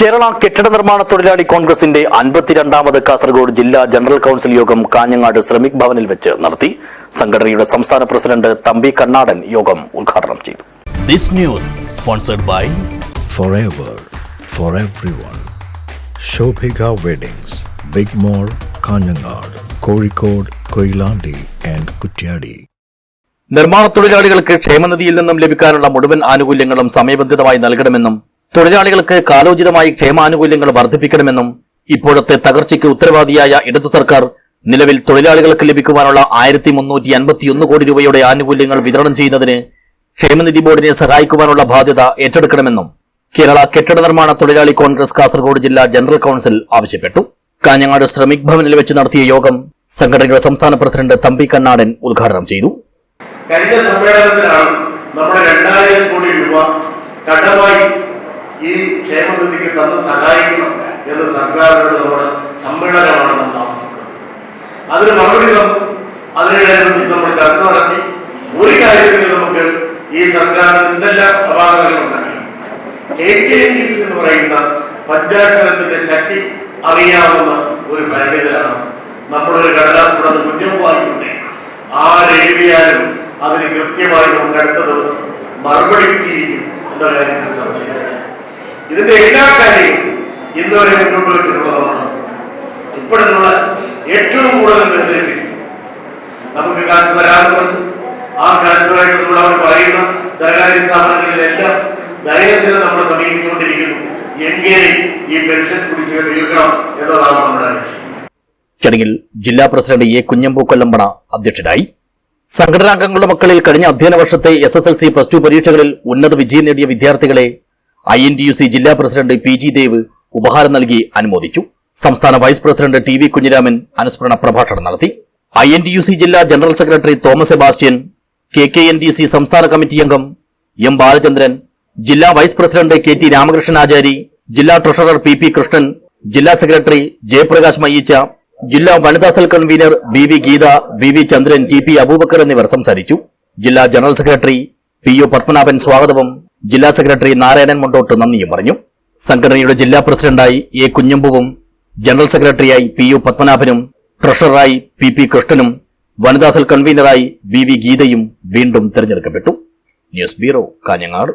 കേരള കെട്ടിട നിർമ്മാണ തൊഴിലാളി കോൺഗ്രസിന്റെ അൻപത്തിരണ്ടാമത് കാസർഗോഡ് ജില്ലാ ജനറൽ കൌൺസിൽ യോഗം കാഞ്ഞങ്ങാട് ശ്രമിക് ഭവനിൽ വെച്ച് നടത്തി. സംഘടനയുടെ സംസ്ഥാന പ്രസിഡന്റ് തമ്പി കണ്ണാടൻ യോഗം ഉദ്ഘാടനം ചെയ്തു. This news sponsored by forever for everyone. Shobhika Weddings, big mall Kanhangad Kozhikode Koilandi and Kuttiady നിർമ്മാണ തൊഴിലാളികൾക്ക് ക്ഷേമനിധിയിൽ നിന്നും ലഭിക്കാനുള്ള മുഴുവൻ ആനുകൂല്യങ്ങളും സമയബന്ധിതമായി നൽകണമെന്നും തൊഴിലാളികൾക്ക് കാലോചിതമായി ക്ഷേമാനുകൂല്യങ്ങൾ വർദ്ധിപ്പിക്കണമെന്നും ഇപ്പോഴത്തെ തകർച്ചയ്ക്ക് ഉത്തരവാദിയായ ഇടതു സർക്കാർ നിലവിൽ തൊഴിലാളികൾക്ക് ലഭിക്കുവാനുള്ള ആയിരത്തി മുന്നൂറ്റി അൻപത്തിയൊന്ന് കോടി രൂപയുടെ ആനുകൂല്യങ്ങൾ വിതരണം ചെയ്യുന്നതിന് ക്ഷേമനിധി ബോർഡിനെ സഹായിക്കുവാനുള്ള ബാധ്യത ഏറ്റെടുക്കണമെന്നും കേരള കെട്ടിട നിർമ്മാണ തൊഴിലാളി കോൺഗ്രസ് കാസർഗോഡ് ജില്ലാ ജനറൽ കൌൺസിൽ ആവശ്യപ്പെട്ടു. കാഞ്ഞങ്ങാട് ശ്രമിക് ഭവനിൽ വെച്ച് നടത്തിയ യോഗം സംഘടനയുടെ സംസ്ഥാന പ്രസിഡന്റ് തമ്പി കണ്ണാടൻ ഉദ്ഘാടനം ചെയ്തു. കഴിഞ്ഞ സമ്മേളനത്തിലാണ് നമ്മുടെ രണ്ടായിരം കോടി രൂപ കടമായി ഈ ക്ഷേമനിധിക്ക് തന്ന് സഹായിക്കണം എന്ന് സർക്കാരിനോട് നമ്മുടെ സമ്മേളനമാണ് അതിന് മറുപടി തന്നു. അതിനിടയിൽ നമ്മൾ ചർച്ച നടത്തി. ഒരു കാര്യത്തിൽ നമുക്ക് ഈ സർക്കാരിന് എന്തെല്ലാം അപാകതകൾ ഉണ്ടാക്കി കെ കെ എൻ ഡി എന്ന് പറയുന്ന പഞ്ചാക്ഷരത്തിന്റെ ശക്തി അറിയാവുന്ന ഒരു പരിമിതരാണ് നമ്മളൊരു കടലാസ് കൂടെ കുഞ്ഞുമായിട്ടുണ്ട് ആരെഴുതിയാലും അതിന് കൃത്യമായി നമുക്ക് അടുത്ത ദിവസം മറുപടി കിട്ടിയിരിക്കും എന്ന കാര്യത്തിൽ ഇതിന്റെ എല്ലാ കാര്യങ്ങളും ഇന്നുവരെ മുന്നോട്ട് വെച്ചിട്ടുള്ളതാണ് ഇപ്പോഴുള്ള ഏറ്റവും കൂടുതൽ ബന്ധിപ്പിച്ച് നമുക്ക് കാശ് വരാറുണ്ട്. ആ കാശുമായിട്ട് നമ്മൾ അവർ പറയുന്ന ധനകാര്യ സ്ഥാപനങ്ങളിലെല്ലാം ദൈനംദിനം നമ്മൾ സമീപിച്ചുകൊണ്ടിരിക്കുന്നു. എങ്ങനെ ഈ പെൻഷൻ കുടിശ്ശിക തീർക്കണം എന്നതാണ് നമ്മുടെ ചടങ്ങിൽ ജില്ലാ പ്രസിഡന്റ് എ കുഞ്ഞമ്പൂ കൊല്ലമ്പണ അധ്യക്ഷനായി. സംഘടനാംഗങ്ങളുടെ മക്കളിൽ കഴിഞ്ഞ അധ്യയന വർഷത്തെ S S L C plus two പരീക്ഷകളിൽ ഉന്നത വിജയം നേടിയ വിദ്യാർത്ഥികളെ I N T U C ജില്ലാ പ്രസിഡന്റ് പി ജി ദേവ് ഉപഹാരം നൽകി അനുമോദിച്ചു. സംസ്ഥാന vice president T V Kunhiraman അനുസ്മരണ പ്രഭാഷണം നടത്തി. I N T U C ജില്ലാ general secretary Thomas Sebastian K K N T C സംസ്ഥാന കമ്മിറ്റി അംഗം എം ബാലചന്ദ്രൻ ജില്ലാ vice president K T Ramakrishnan Achari ജില്ലാ ട്രഷറർ പി പി കൃഷ്ണൻ ജില്ലാ സെക്രട്ടറി ജയപ്രകാശ് മയ്യച്ച ജില്ലാ വനിതാ cell convener B V Geetha B V Chandran T P Aboobacker എന്നിവർ സംസാരിച്ചു. ജില്ലാ general secretary P O Padmanabhan സ്വാഗതവും ജില്ലാ സെക്രട്ടറി നാരായണൻ മുണ്ടോട്ട് നന്ദിയും പറഞ്ഞു. സംഘടനയുടെ ജില്ലാ പ്രസിഡന്റായി എ കുഞ്ഞമ്പുവും ജനറൽ സെക്രട്ടറിയായി പി യു പത്മനാഭനും ട്രഷററായി പി പി കൃഷ്ണനും വനിതാസൽ കൺവീനറായി ബി വി ഗീതയും വീണ്ടും തെരഞ്ഞെടുക്കപ്പെട്ടു. News bureau Kanhangad.